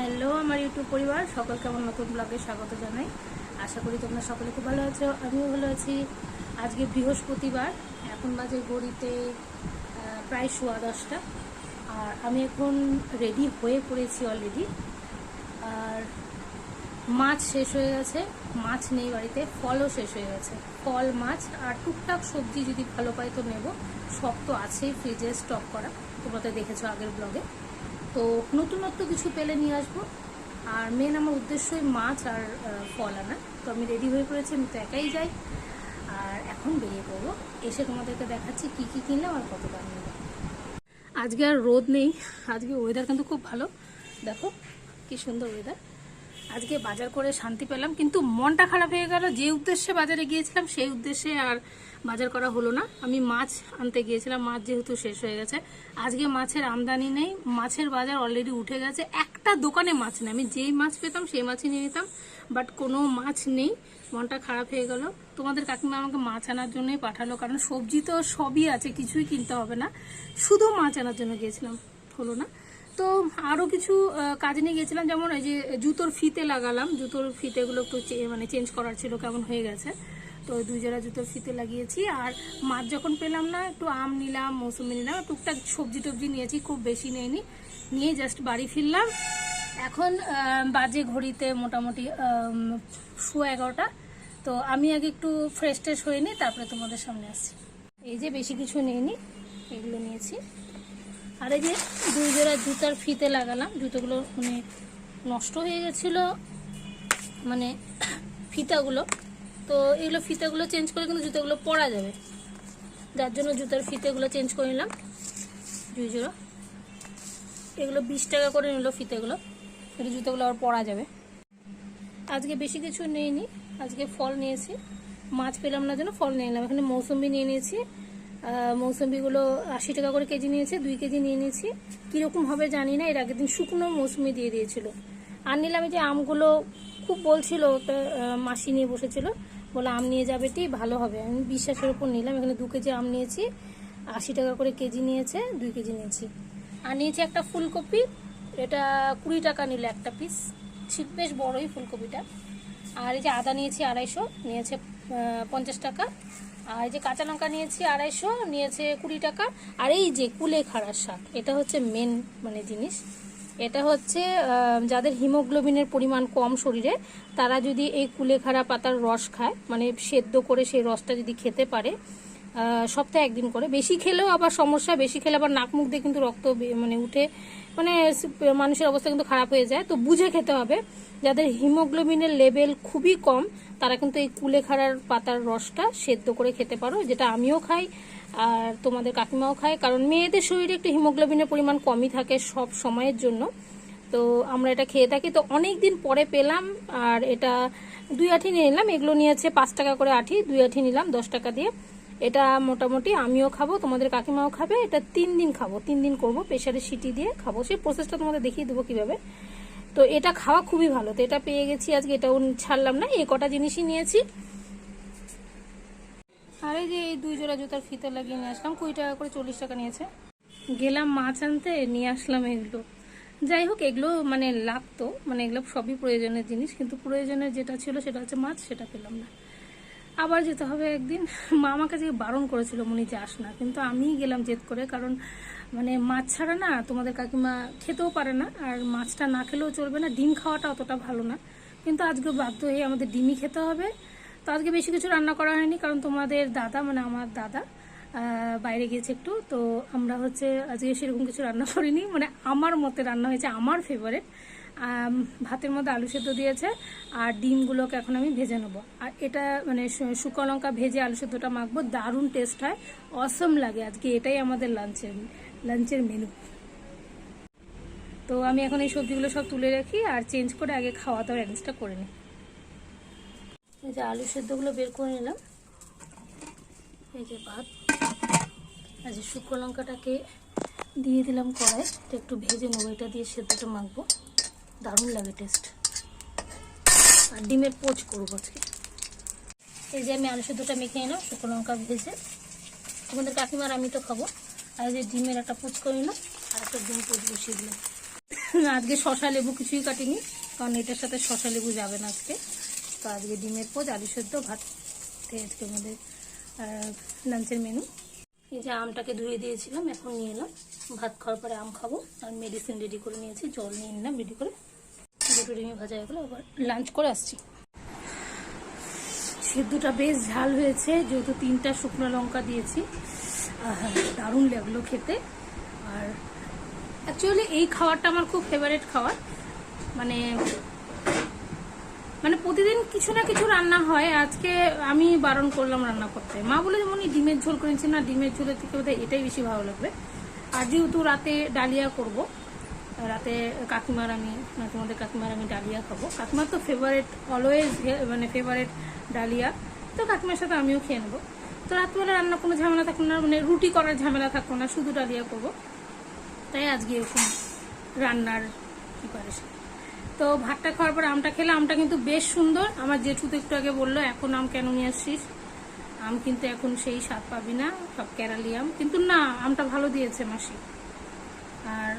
Hello, আমার YouTube পরিবার, সকলকে আমার নতুন ব্লগে স্বাগত জানাই। আশা করি তোমরা সকলে খুব ভালো আছো, আমিও ভালো আছি। আজকে বৃহস্পতিবার, এখন বাজে গড়িতে প্রায় সোয়া দশটা। আর আমি এখন রেডি হয়ে পড়েছি অলরেডি আর মাছ শেষ হয়ে গেছে, মাছ নেই বাড়িতে, ফলও শেষ হয়ে গেছে। ফল, মাছ আর টুকটাক সবজি যদি ভালো পাই তো নেব, সব তো আছেই ফ্রিজে স্টক করা। তোমরা তো দেখেছ আগের ব্লগে তো নতুনত্ব কিছু পেলে নিয়ে আসব। আর মেন আমার উদ্দেশ্যই মাছ আর ফল আনা। তো আমি রেডি হয়ে পড়েছি, আমি তো একাই যাই। আর এখন বেরিয়ে পড়ব। এসে তোমাদেরকে দেখাচ্ছি কি কি কিনলাম আর কত দাম নিলাম। আজকে আর রোদ নেই। আজকে ওয়েদার কিন্তু খুব ভালো। দেখো, কি সুন্দর ওয়েদার আজকে বাজার করে শান্তি পেলাম, কিন্তু মনটা খারাপ হয়ে গেল। যে উদ্দেশ্যে বাজারে গিয়েছিলাম, সেই উদ্দেশ্যে আর বাজার করা হলো না। আমি মাছ আনতে গিয়েছিলাম, মাছ যেহেতু শেষ হয়ে গেছে। আজকে মাছের আমদানি নেই, মাছের বাজার অলরেডি উঠে গেছে। একটা দোকানে মাছ নেই। আমি যেই মাছ পেতাম, সেই মাছই নিয়ে নিতাম বাট কোনো মাছ নেই। মনটা খারাপ হয়ে গেল। তোমাদের কাকিমা আমাকে মাছ আনার জন্যই পাঠালো, কারণ সবজি তো সবই আছে, কিছুই কিনতে হবে না। শুধু মাছ আনার জন্য গিয়েছিলাম, হলো না। তো আরও কিছু কাজ নিয়ে গেছিলাম। যেমন এই যে জুতোর ফিতে লাগালাম। জুতোর ফিতেগুলো একটু মানে চেঞ্জ করার ছিল, কেমন হয়ে গেছে। তো দুই জোড়া জুতোর ফিতে লাগিয়েছি। আর মাছ যখন পেলাম না, একটু আম নিলাম, মৌসুমি নিলাম, টুকটাক সবজি টবজি নিয়েছি, খুব বেশি নেইনি। নিয়ে জাস্ট বাড়ি ফিরলাম। এখন বাজে ঘড়িতে মোটামুটি শো এগারোটা। তো আমি আগে একটু ফ্রেশ ট্রেশ হয়ে নিই, তারপরে তোমাদের সামনে আসছি। এই যে বেশি কিছু নিইনি, এগুলো নিয়েছি। আর এই যে দুই জোড়া জুতার ফিতে লাগালাম, জুতোগুলো মানে নষ্ট হয়ে গেছিল মানে ফিতাগুলো। তো এগুলো ফিতাগুলো চেঞ্জ করে কিন্তু জুতোগুলো পরা যাবে। যার জন্য জুতার ফিতেগুলো চেঞ্জ করে নিলাম, দুই জোড়া। এগুলো বিশ টাকা করে নিল ফিতেগুলো এটা জুতোগুলো আবার পরা যাবে। আজকে বেশি কিছু নেইনি, আজকে ফল নিয়েছি। মাছ পেলাম না জন্য ফল নিয়ে নিলাম। এখানে মৌসুম্বি নিয়ে নিয়েছি। মৌসুম্বিগুলো আশি টাকা করে কেজি নিয়েছে, দুই কেজি নিয়ে নিয়েছি। কীরকম হবে জানি না, এর আগের দিন শুকনো মৌসুমি দিয়ে দিয়েছিল। আর নিলাম যে আমগুলো খুব বলছিল মাসি নিয়ে বসেছিল, বলে আম নিয়ে যাবে টি, ভালো হবে। আমি বিশ্বাসের উপর নিলাম, এখানে দু কেজি আম নিয়েছি, আশি টাকা করে কেজি নিয়েছে, দুই কেজি নিয়েছি। আর নিয়েছি একটা ফুলকপি, এটা কুড়ি টাকা নিল একটা পিস ঠিক বেশ বড়ই ফুলকপিটা। আর এই যে আদা নিয়েছি আড়াইশো, নিয়েছে পঞ্চাশ টাকা। আর এই যে কাঁচা লঙ্কা নিয়েছি আড়াইশো, নিয়েছে কুড়ি টাকা। আর এই যে কুলেখাড়ার শাক, এটা হচ্ছে মেন মানে জিনিস। এটা হচ্ছে যাদের হিমোগ্লোবিনের পরিমাণ কম শরীরে, তারা যদি এই কুলেখাড়া পাতার রস খায় মানে সেদ্ধ করে সেই রসটা যদি খেতে পারে সপ্তাহে একদিন করে। বেশি খেলেও আবার সমস্যা, বেশি খেলে আবার নাক মুখ দিয়ে কিন্তু রক্ত মানে উঠে। মানে মানুষের অবস্থা কিন্তু খারাপ হয়ে যায়। তো বুঝে খেতে হবে, যাদের হিমোগ্লোবিনের লেভেল খুবই কম, তারা কিন্তু এই কুলেখাড়ার পাতার রসটা সেদ্ধ করে খেতে পারো, যেটা আমিও খাই আর তোমাদের কাকিমাও খায়। কারণ মেয়েদের শরীরে একটু হিমোগ্লোবিনের পরিমাণ কমই থাকে সব সময়ের জন্য। তো আমরা এটা খেয়ে থাকি। তো অনেক দিন পরে পেলাম আর এটা দুই আঠি নিয়ে নিলাম। এগুলো নিয়েছে পাঁচ টাকা করে আঠি, দুই আঠি নিলাম দশ টাকা দিয়ে। এটা মোটামুটি আমিও খাব, তোমাদের কাকিমাও খাবে, এটা তিন দিন খাব, তিন দিন করব প্রেশারে সিটি দিয়ে খাব। সেই প্রসেসটা তোমাদের দেখিয়ে দেবো কীভাবে। তো এটা খাওয়া খুবই ভালো, তো এটা পেয়ে গেছি আজকে, এটাও ছাড়লাম না, এই কটা জিনিসই নিয়েছি। আর এই যে এই দুই জোড়া জুতার ফিতে লাগিয়ে নিয়ে আসলাম, কুড়ি টাকা করে চল্লিশ টাকা নিয়েছে। গেলাম মাছ আনতে, নিয়ে আসলাম এগুলো। যাই হোক, এগুলো মানে লাগতো মানে এগুলো সবই প্রয়োজনের জিনিস, কিন্তু প্রয়োজনের যেটা ছিল সেটা হচ্ছে মাছ, সেটা পেলাম না। আবার যেতে হবে একদিন। মা আমাকে যে বারণ করেছিল মনি যাস না, কিন্তু আমিই গেলাম জেদ করে, কারণ মানে মাছ ছাড়া না তোমাদের কাকিমা খেতেও পারে না, আর মাছটা না খেলেও চলবে না, ডিম খাওয়াটা অতটা ভালো না। কিন্তু আজকে বাধ্য হয়ে আমাদের ডিমই খেতে হবে। তো আজকে বেশি কিছু রান্না করা হয়নি, কারণ তোমাদের দাদা মানে আমার দাদা বাইরে গিয়েছে একটু। তো আমরা হচ্ছে আজকে সেরকম কিছু রান্না করিনি মানে আমার মতে রান্না হয়েছে আমার ফেভারেট ভাতের মধ্যে আলু সেদ্ধ দিয়েছে, আর ডিমগুলোকে এখন আমি ভেজে নেব। আর এটা মানে শুকনো লঙ্কা ভেজে আলু সেদ্ধটা মাখবো, দারুণ টেস্ট হয় অসম লাগে। আজকে এটাই আমাদের লাঞ্চের লাঞ্চের মেনু তো আমি এখন এই সবজিগুলো সব তুলে রাখি, আর চেঞ্জ করে আগে খাওয়া দাওয়ার অ্যারেঞ্জটা করে নিই। এই যে আলু সেদ্ধগুলো বের করে নিলাম। এই যে ভাত আর যে শুকনো লঙ্কাটাকে দিয়ে দিলাম কড়াই একটু ভেজে নেব, এটা দিয়ে সেদ্ধটা মাখবো। দারুণ লাগে টেস্ট আর ডিমের পোচ করব আজকে। এই যে আমি আলু সেদ্ধটা মেখে নিলাম, শুকনো লঙ্কা ভেজে। তোমাদের কাকিমার আমি তো খাব। আর যে ডিমের একটা পোচ করে নিলাম, আর একটা ডিম পোচ বসিয়ে দিলাম। আজকে শশা লেবু কিছুই কাটিনি, কারণ এটার সাথে শশা লেবু যাবে না আজকে। তো আজকে ডিমের পোচ, আলু সেদ্ধ, ভাত। আজকে আমাদের লাঞ্চের মেনু এই যে আমটাকে ধুয়ে দিয়েছিলাম, এখন নিয়ে এলাম। ভাত খাওয়ার পরে আম খাব, আর মেডিসিন রেডি করে নিয়েছি। জল নিয়ে নিলাম রেডি করে। লাঞ্চ করে আসছি। সেদ্ধটা বেশ ঝাল হয়েছে, যেহেতু তিনটা শুকনো লঙ্কা দিয়েছি। দারুণ লাগল খেতে। আর অ্যাকচুয়ালি এই খাবারটা আমার খুব ফেভারিট খাবার মানে মানে প্রতিদিন কিছু না কিছু রান্না হয়। আজকে আমি বারণ করলাম রান্না করতে। মা বলে যেমন ডিমের ঝোল করেছি না, ডিমের ঝোলের থেকে বোধহয় এটাই বেশি ভালো লাগবে। আর যেহেতু রাতে ডালিয়া করব রাতে কাকিমার আমি মানে তোমাদের কাকিমার আমি ডালিয়া খাব। কাকিমার তো ফেভারিট অলওয়েজ মানে ফেভারেট ডালিয়া। তো কাকিমার সাথে আমিও খেয়ে নেব। তো রাত্রিবেলা রান্না কোনো ঝামেলা থাকল না মানে রুটি করার ঝামেলা থাকল না, শুধু ডালিয়া করব তাই আজকে এরকম রান্নার প্রিপারেশন তো ভাতটা খাওয়ার পর আমটা খেলে আমটা কিন্তু বেশ সুন্দর। আমার জেঠু তো একটু আগে বলল, এখন আম কেন নিয়ে আসছিস? আম কিন্তু এখন সেই স্বাদ পাবি না, সব কেরালি আম। কিন্তু না, আমটা ভালো দিয়েছে মাসি। আর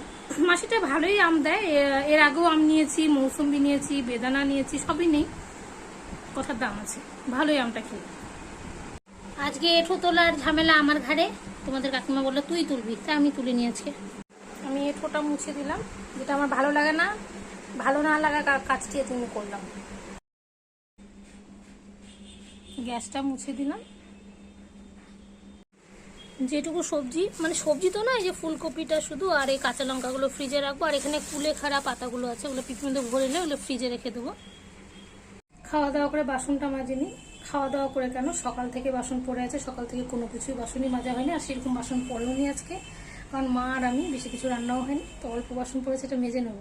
মাসিটা ভালোই আম দেয়। এর আগেও আম নিয়েছি, মৌসুম্বি নিয়েছি, বেদানা নিয়েছি, সবই নেই। কথার দাম আছে। ভালোই আমটা খেয়ে আজকে এঠো তোলার ঝামেলা আমার ঘাড়ে। তোমাদের কাকিমা বলল, তুই তুলবি। তাই আমি তুলে নিয়েছি আমি এঠোটা মুছে দিলাম। যেটা আমার ভালো লাগে না, ভালো না লাগা কাজটি তুমি করলাম। গ্যাসটা মুছে দিলাম। যেটুকু সবজি মানে সবজি তো না এই যে ফুলকপিটা শুধু আর এই কাঁচা লঙ্কাগুলো ফ্রিজে রাখব, আর এখানে কুলে খাড়া পাতাগুলো আছে, ওগুলো পিপিমে ভরে নিলে ওগুলো ফ্রিজে রেখে দেবো। খাওয়া দাওয়া করে বাসনটা মাজিনি। খাওয়া দাওয়া করে কেন? সকাল থেকে বাসন পড়ে আছে, সকাল থেকে কোনো কিছুই বাসনই মাজা হয়নি, আর সেরকম বাসন পড়েও নি আজকে। কারণ মা আর আমি বেশি কিছু রান্নাও হয়নি, তো অল্প বাসন পড়েছে, এটা মেজে নেব।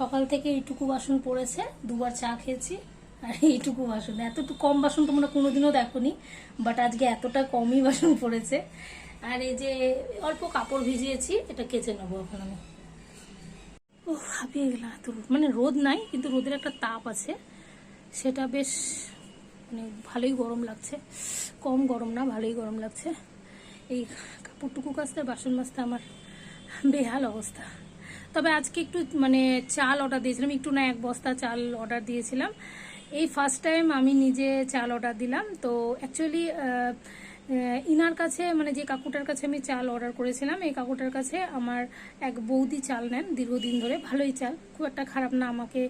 সকাল থেকে এইটুকু বাসন পড়েছে, দুবার চা খেয়েছি। আর এইটুকু বাসন। এতটুকু কম বাসন তোমরা কোনোদিনও দেখোনি বাট আজকে এতটা কমই বাসন পড়েছে। আর এই যে অল্প কাপড় ভিজিয়েছি, এটা কেচে নেব এখন আমি। ও হাঁপিয়ে গেলাম এত রোদ। মানে রোদ নাই, কিন্তু রোদের একটা তাপ আছে। সেটা বেশ মানে ভালোই গরম লাগছে। কম গরম না, ভালোই গরম লাগছে। এই কাপড়টুকু কাচতে, বাসন মাজতে আমার বেহাল অবস্থা। তবে আজকে একটু মানে চাল অর্ডার দিয়েছিলাম। একটু না এক বস্তা চাল অর্ডার দিয়েছিলাম। এই ফার্স্ট টাইম আমি নিজে চাল অর্ডার দিলাম। তো অ্যাকচুয়ালি ইনার কাছে মানে যে কাকুটার কাছে আমি চাল অর্ডার করেছিলাম, এই কাকুটার কাছে আমার এক বৌদি চাল নেন দীর্ঘদিন ধরে। ভালোই চাল, খুব একটা খারাপ না, আমাকে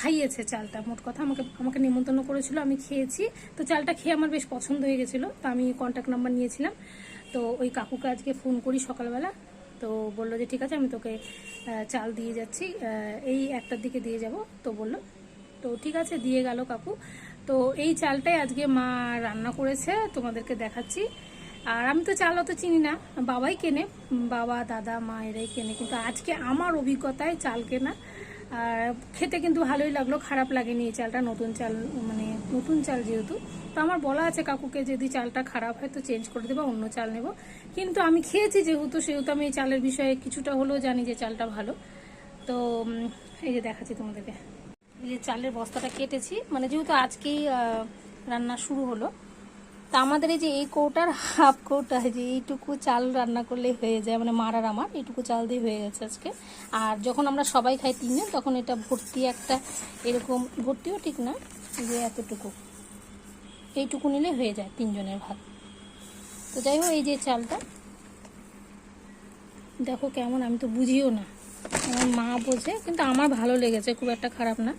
খাইয়েছে চালটা, মোট কথা। আমাকে আমাকে নিমন্ত্রণ করেছিল, আমি খেয়েছি। তো চালটা খেয়ে আমার বেশ পছন্দ হয়ে গেছিল, তো আমি কন্ট্যাক্ট নাম্বার নিয়েছিলাম। তো ওই কাকুকে আজকে ফোন করি সকালবেলা। তো বলল যে, ঠিক আছে, আমি তোকে চাল দিয়ে যাচ্ছি এই একটার দিকে দিয়ে যাব। তো বলল তো ঠিক আছে, দিয়ে গেল কাকু। তো এই চালটাই আজকে মা রান্না করেছে, তোমাদেরকে দেখাচ্ছি। আর আমি তো চাল অত চিনি না, বাবাই কেনে, বাবা, দাদা, মা এরাই কেনে। কিন্তু আজকে আমার অভিজ্ঞতায় চাল কেনা, আর খেতে কিন্তু ভালোই লাগল, খারাপ লাগেনি এই চালটা, নতুন চাল মানে নতুন চাল যেহেতু। তো আমার বলা আছে কাকুকে, যদি চালটা খারাপ হয় তো চেঞ্জ করে দেবো, অন্য চাল নেব। কিন্তু আমি খেয়েছি যেহেতু, সেহেতু আমি এই চালের বিষয়ে কিছুটা হলেও জানি যে চালটা ভালো। তো এই যে দেখাচ্ছি তোমাদেরকে। যে চালের বস্তাটা কেটেছি। মানে যেহেতু আজকেই রান্না শুরু হলো, তা আমাদের এই যে এই কৌটার হাফ কৌটা যে এইটুকু চাল রান্না করলে হয়ে যায় মানে মারার আমার, এইটুকু চাল দিয়ে হয়ে গেছে আজকে। আর যখন আমরা সবাই খাই তিনজন, তখন এটা ভর্তি একটা এরকম, ভর্তিও ঠিক না, যে এতটুকু। এইটুকু নিলে হয়ে যায় তিনজনের ভাত তো যাই হোক, এই যে চালটা, দেখো কেমন, আমি তো বুঝিও না। আমার মা বোঝে, কিন্তু আমার ভালো লেগেছে, খুব একটা খারাপ না।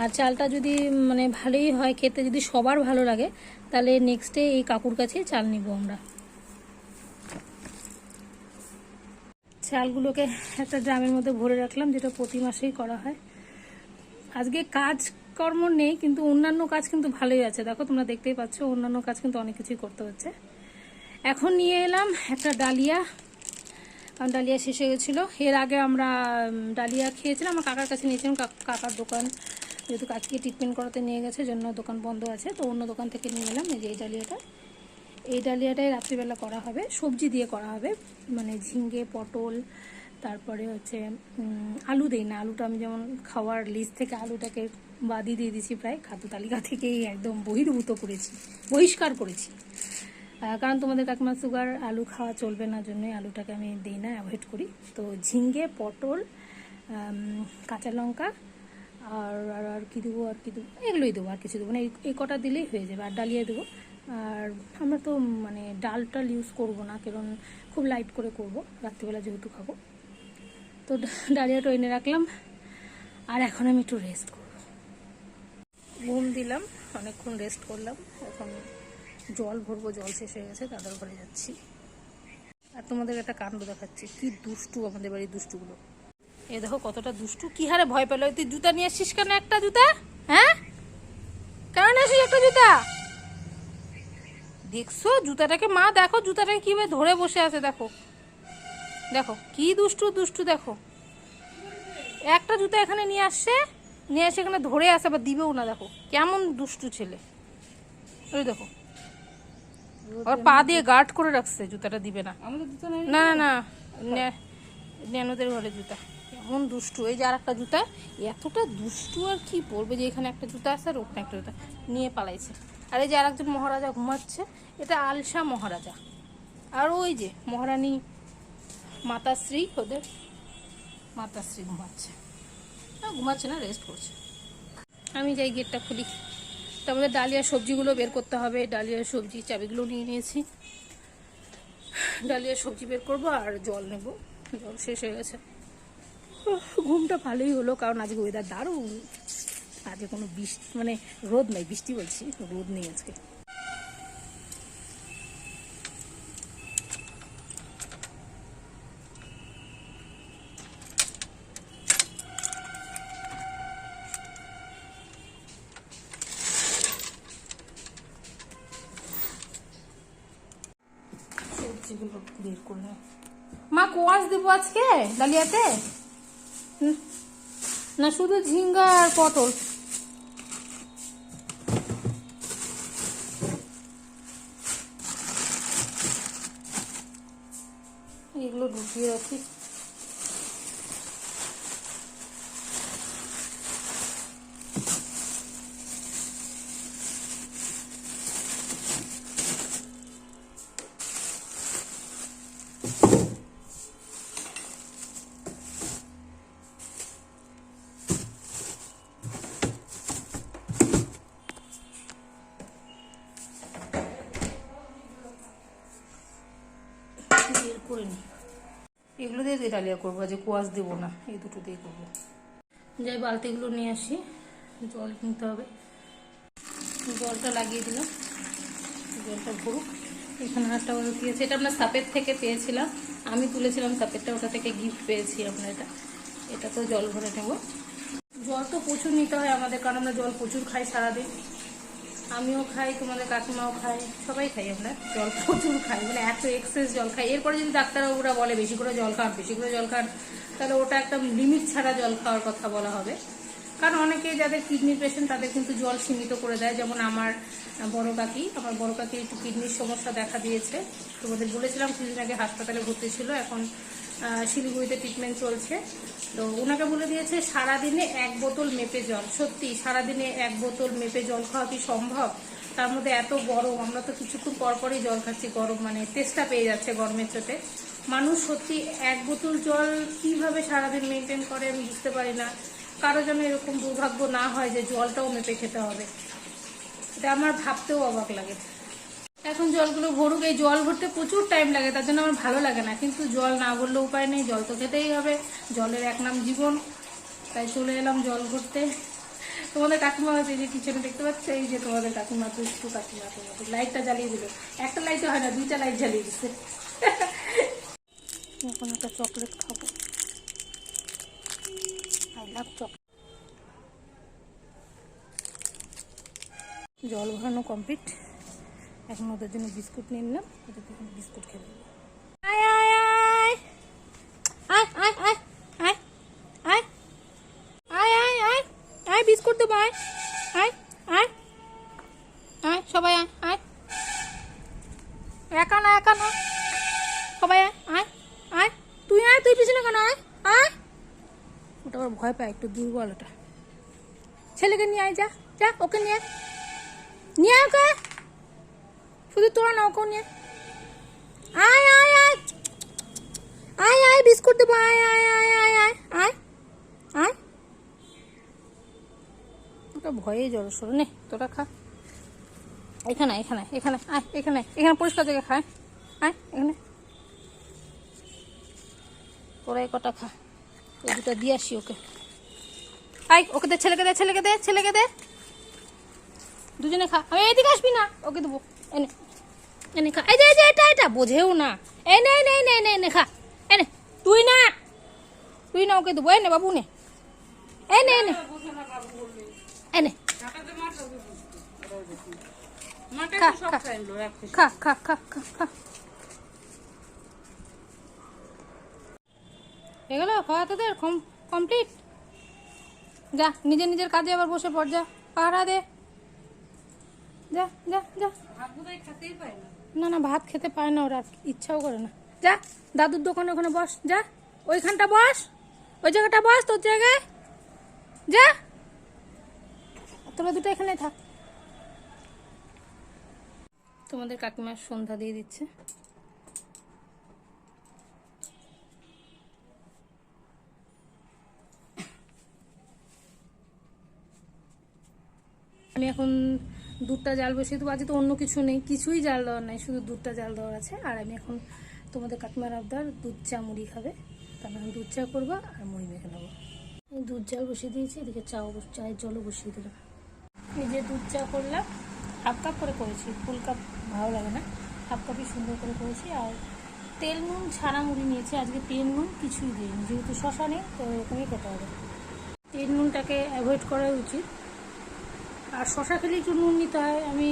আর চালটা যদি মানে ভালোই হয়, খেতে যদি সবার ভালো লাগে, তাহলে নেক্সট ডে এই কাকুর কাছেই চাল নিব আমরা। চালগুলোকে একটা ড্রামের মধ্যে ভরে রাখলাম, যেটা প্রতি মাসেই করা হয়। আজকে কাজ কর্ম নেই, কিন্তু অন্যান্য কাজ কিন্তু ভালোই আছে। দেখো, তোমরা দেখতেই পাচ্ছ, অন্যান্য কাজ কিন্তু অনেক কিছুই করতে হচ্ছে। এখন নিয়ে এলাম একটা ডালিয়া। কারণ ডালিয়া শেষ হয়ে গেছিল। এর আগে আমরা ডালিয়া খেয়েছিলাম, আমার কাকার কাছে নিয়েছিলাম কাকার দোকান। যেহেতু কাকিকে ট্রিটমেন্ট করাতে নিয়ে গেছে, জন্য দোকান বন্ধ আছে, তো অন্য দোকান থেকে নিয়ে এলাম এই যে এই ডালিয়াটা। এই ডালিয়াটাই রাত্রিবেলা করা হবে, সবজি দিয়ে করা হবে মানে ঝিঙ্গে পটল, তারপরে হচ্ছে আলু দেই না। আলুটা আমি যেমন খাওয়ার লিস্ট থেকে আলুটাকে বাদই দিয়ে দিয়েছি প্রায়, খাদ্য তালিকা থেকেই একদম বহির্ভূত করেছি, বহিষ্কার করেছি। কারণ তোমাদের কাকিমা সুগার আলু খাওয়া চলবে না জন্যই আলুটাকে আমি দিই না অ্যাভয়েড করি। তো ঝিঙ্গে, পটল কাঁচা লঙ্কা, আর আর আর কী দেবো, আর কী দেবো, এগুলোই দেবো, আর কিছু দেবো না। এই- কটা দিলেই হয়ে যাবে, আর ডালিয়া দেবো। আর আমরা তো মানে ডাল টাল ইউজ করব না, কারণ খুব লাইট করে করব, রাত্রিবেলা যেহেতু খাব। তো ডালিয়াটা এনে রাখলাম, আর এখন আমি একটু রেস্ট করব। ঘুম দিলাম, অনেকক্ষণ রেস্ট করলাম, এখন জল ভরবো, জল শেষ হয়ে গেছে দাদার ঘরে যাচ্ছি। আর তোমাদের একটা কাণ্ড দেখাচ্ছি। কি দুষ্টু আমাদের বাড়ির দুষ্টুগুলো। এ দেখো কতটা দুষ্টু। কি হারে ভয় পেল? তুই জুতা নিয়ে আসছিস কেন একটা জুতা? হ্যাঁ? কেন আসিস একটা জুতা? দেখছ? জুতাটাকে মা, দেখো জুতাটাকে কীভাবে ধরে বসে আছে, দেখো। দেখো, কি দুষ্টু দুষ্টু দেখো। একটা জুতা এখানে নিয়ে আসছে, নিয়ে এসে এখানে ধরে আসে আবার দিবেও না, দেখো। কেমন দুষ্টু ছেলে। ওই দেখো। ওর পা দিয়ে গার্ড করে রাখছে জুতাটা দিবে না। না না না নে- নেনোদের ঘরে জুতা। এমন দুষ্টু। এই যে আর একটা জুতা এতটা দুষ্টু আর কি বলবে যে এখানে একটা জুতা আছে আর ওখানে একটা জুতা নিয়ে পালাইছে। আর এই যে আর একজন মহারাজা ঘুমাচ্ছে এটা আলসা মহারাজা। আর ওই যে মহারানী মাতাশ্রী ওদের মাতাশ্রী ঘুমাচ্ছে। না ঘুমাচ্ছে না রেস্ট করছে। আমি যাই গেটটা খুলি। তো আমাদের ডালিয়া সবজিগুলো বের করতে হবে। ডালিয়া সবজি, চাবিগুলো নিয়ে নিয়েছি। ডালিয়া সবজি বের করব আর জল নেব। জল শেষ হয়ে গেছে। ঘুমটা ভালোই হলো কারণ আজকে ওয়েদার দারুণ। আজকে কোনো বৃষ্টি মানে রোদ নাই, বৃষ্টি বলছি, রোদ নেই আজকে। বের করলাম মা কোয়াশ দেবো আজকে ডালিয়াতে না শুধু ঝিঙ্গা আর পটল ডালিয়া করব, যে কোয়াশ দেবো না, এই দুটো দিয়ে করব। যাই, বালতিগুলো নিয়ে আসি, জল কিনতে হবে। জলটা লাগিয়ে দিলাম, জলটা ভরুক। এখানে একটা বালতি আছে এটা আমরা সাপের থেকে পেয়েছিলাম। আমি তুলেছিলাম সাপেরটা, ওটা থেকে গিফট পেয়েছি আমরা এটা। এটা তো জল ভরে নেব। জল তো প্রচুর নিতে হয় আমাদের, কারণ আমরা জল প্রচুর খাই সারাদিন। আমিও খাই, তোমাদের কাকিমাও খাই সবাই খাই আমরা। জল প্রচুর খাই মানে এত এক্সেস জল খাই। এরপরে যদি ডাক্তারবাবুরা বলে বেশি করে জল খান, বেশি করে জল খান, তাহলে ওটা একটা লিমিট ছাড়া জল খাওয়ার কথা বলা হবে। কারণ অনেকে যাদের কিডনির পেশেন্ট তাদের কিন্তু জল সীমিত করে দেয়। যেমন আমার বড় কাকি, আমার বড় কাকি একটু কিডনির সমস্যা দেখা দিয়েছে। তোমাদের বলেছিলাম কিছুদিন আগে হাসপাতালে ভর্তি ছিল, এখন শিলিগুড়িতে ট্রিটমেন্ট চলছে। তো ওনাকে বলে দিয়েছে, সারাদিনে এক বোতল মেপে জল। সত্যি, সারাদিনে এক বোতল মেপে জল খাওয়া কি সম্ভব? তার মধ্যে এত গরম, আমরা তো কিছুক্ষণ পর পরই জল খাচ্ছি, গরম মানে তেষ্টা পেয়ে যাচ্ছে গরমের চোটে। মানুষ সত্যি এক বোতল জল কীভাবে সারাদিন মেনটেন করে আমি বুঝতে পারি না। কারও যেন এরকম দুর্ভাগ্য না হয় যে জলটাও মেপে খেতে হবে। এটা আমার ভাবতেও অবাক লাগে। এখন জলগুলো ভরুক, এই জল ভরতে প্রচুর টাইম লাগে, তার জন্য আমার ভালো লাগে না। কিন্তু জল না ভরলে উপায় নেই, জল তো খেতেই হবে, জলের এক নাম জীবন। তাই চলে এলাম জল ভরতে। তোমাদের কাকিমা এই যে কিচেনে দেখতে পাচ্ছ, এই যে তোমাদের কাকিমা তো একটু কাকিমা, তোমাদের লাইটটা জ্বালিয়ে দিল। একটা লাইটও হয় না, দুইটা লাইট জ্বালিয়ে দিচ্ছে এখন একটা চকলেট খাব। আই লাভ জল ভরানো কমপ্লিট এখন ওদের জন্য বিস্কুট নিয়ে নিলাম ওদের বিস্কুট খেয়ে দেবো আয় আয় আয় আয় আয় আয় আয় আয় আয় আয় আয় আয় বিস্কুট দেবো আয় আয় আয় আয় সবাই আয় আয় একা না একা না সবাই আয় আয় আয় তুই আয় তুই পিছনে কেন আয় আয় ওটা আবার ভয় পায় একটু দুর্বল ওটা ছেলেকে নিয়ে আয় যা যা ওকে নিয়ে। নিয়ে আয় ওকে শুধু তোরা নাও কোন নিয়ে। আয় আয় আয়। আয় আয়, বিস্কুট দেবো। আয় আয় আয় আয় আয় আয় আয়। ওটা ভয়ে জড় সরো নে, তোরা খা। এখানে এখানে এখানে, আয়, এখানে এখানে পরিষ্কার জায়গায় খায় আয় এখানে। তোরা এই কটা খা। ওই দুটো দিয়ে আসি ওকে। আয়, ওকে দে, ছেলেকে দে ছেলেকে দে ছেলেকে দে। দুজনে খা। আমি এদিকে আসবি না, ওকে দেবো। এনে। এনে খা। এই যে, এই এটা এটা, বোঝেও না। এনে এনে এনে এনে এনে খা। এনে, তুই না। তুই না, ওকে দেবো। এনে, বাবু, নে। এনে এনে। এনে। খা খা খা। খা খা খা এগুলো খাওয়া তোদের কমপ্লিট যা, নিজের নিজের কাজে আবার বসে পড়, যা। পাহারা দে। যা যা যা। না। না না, ভাত খেতে পায় না ওরা, ইচ্ছাও করে না। যা, দাদুর দোকানে ওখানে বস, যা, ওইখানটা বস, ওই জায়গাটা বস, তোর জায়গায়। যা। তোরা দুটো এখানে থাক। তোমাদের কাকিমা সন্ধ্যা দিয়ে দিচ্ছে। আমি এখন দুধটা জাল বসিয়ে দেবো। আজকে তো অন্য কিছু নেই, কিছুই জাল দেওয়ার নাই, শুধু দুধটা জাল দেওয়ার আছে। আর আমি এখন তোমাদের কাকিমার আবদার, দুধ চা মুড়ি খাবে। তারপর আমি দুধ চা করব আর মুড়ি মেখে নেব। এই দুধ জাল বসিয়ে দিয়েছি, এদিকে বস- চায়ের জলও বসিয়ে দিলাম। এই যে দুধ চা করলাম, হাফ কাপ করে করেছি, ফুল কাপ ভালো লাগে না। হাফ কাপই সুন্দর করে করেছি। আর তেল নুন ছাড়া মুড়ি নিয়েছি, আজকে তেল নুন কিছুই দিইনি। যেহেতু শশা নেই, তো এরকমই খেতে হবে। তেল নুনটাকে অ্যাভয়েড করা উচিত। আর শশা খেলে একটু নুন নিতে হয়। আমি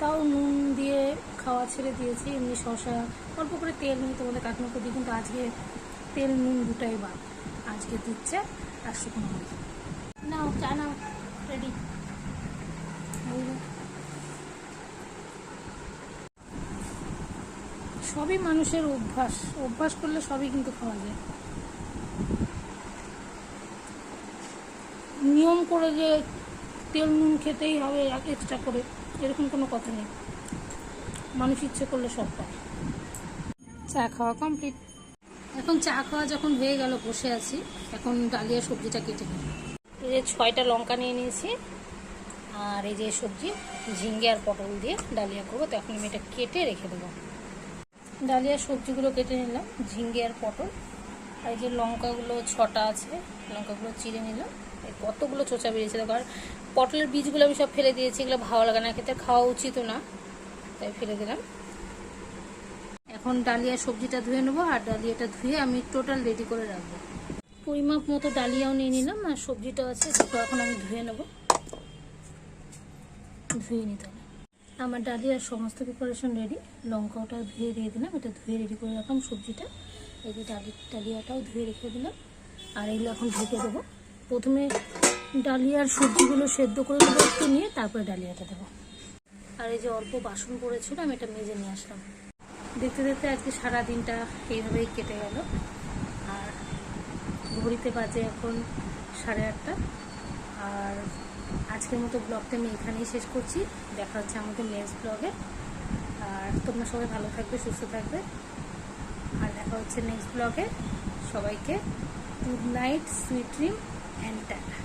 তাও নুন দিয়ে খাওয়া ছেড়ে দিয়েছি। এমনি শশা অল্প করে তেল নিয়ে তোমাদের কাকিমাকে দিই, কিন্তু আজকে তেল, নুন দুটাই বাদ। আজকে চা আর শুকনো মুড়ি নাও, চা নাও রেডি সবই মানুষের অভ্যাস। অভ্যাস করলে সবই কিন্তু খাওয়া যায়। নিয়ম করে যে তেল নুন খেতেই হবে এক্সট্রা করে। এরকম কোনো কথা নেই। মানুষ ইচ্ছে করলে সব পায়। চা খাওয়া কমপ্লিট এখন চা খাওয়া যখন হয়ে গেল, বসে আছি। এখন ডালিয়া সবজিটা কেটে নিই এই যে ছয়টা লঙ্কা নিয়ে নিয়েছি। আর এই যে সবজি, ঝিঙ্গে আর পটল দিয়ে ডালিয়া করব। তো এখন আমি এটা কেটে রেখে দেবো। ডালিয়ার সবজিগুলো কেটে নিলাম, ঝিঙ্গে আর পটল। আর এই যে লঙ্কাগুলো ছটা আছে, লঙ্কাগুলো চিড়ে নিলাম। কতগুলো চোচা বেরিয়েছে দেখো। আর পটলের বীজগুলো আমি সব ফেলে দিয়েছি, এগুলো ভালো লাগে না, খেতে খাওয়া উচিতও না। তাই ফেলে দিলাম। এখন ডালিয়া সবজিটা ধুয়ে নেব, আর ডালিয়াটা ধুয়ে আমি টোটাল রেডি করে রাখব। পরিমাপ মতো ডালিয়াও নিয়ে নিলাম, আর সবজিটাও আছে দুটো এখন আমি ধুয়ে নেব। ধুয়ে নিতে হবে। আমার ডালিয়ার সমস্ত প্রিপারেশন রেডি লঙ্কাওটা ধুয়ে দিয়ে দিলাম, এটা ধুয়ে রেডি করে রাখলাম সবজিটা। এই যে ডালি ডালিয়াটাও ধুয়ে রেখে দিলাম, আর এগুলো এখন ঢেকে দেবো। প্রথমে ডালিয়ার সবজিগুলো সেদ্ধ করে দেবো একটু নিয়ে, তারপরে ডালিয়াটা দেবো। আর এই যে অল্প বাসন পড়েছিল, আমি এটা মেজে নিয়ে আসলাম। দেখতে দেখতে আজকে সারা দিনটা এইভাবেই কেটে গেল। আর ঘড়িতে বাজে এখন সাড়ে আটটা। আর আজকের মতো ব্লগটা আমি এখানেই শেষ করছি। দেখা হচ্ছে আমাদের নেক্সট ব্লগে। আর তোমরা সবাই ভালো থাকবে, সুস্থ থাকবে। আর দেখা হচ্ছে নেক্সট ব্লগে। সবাইকে good night sweet dream and tata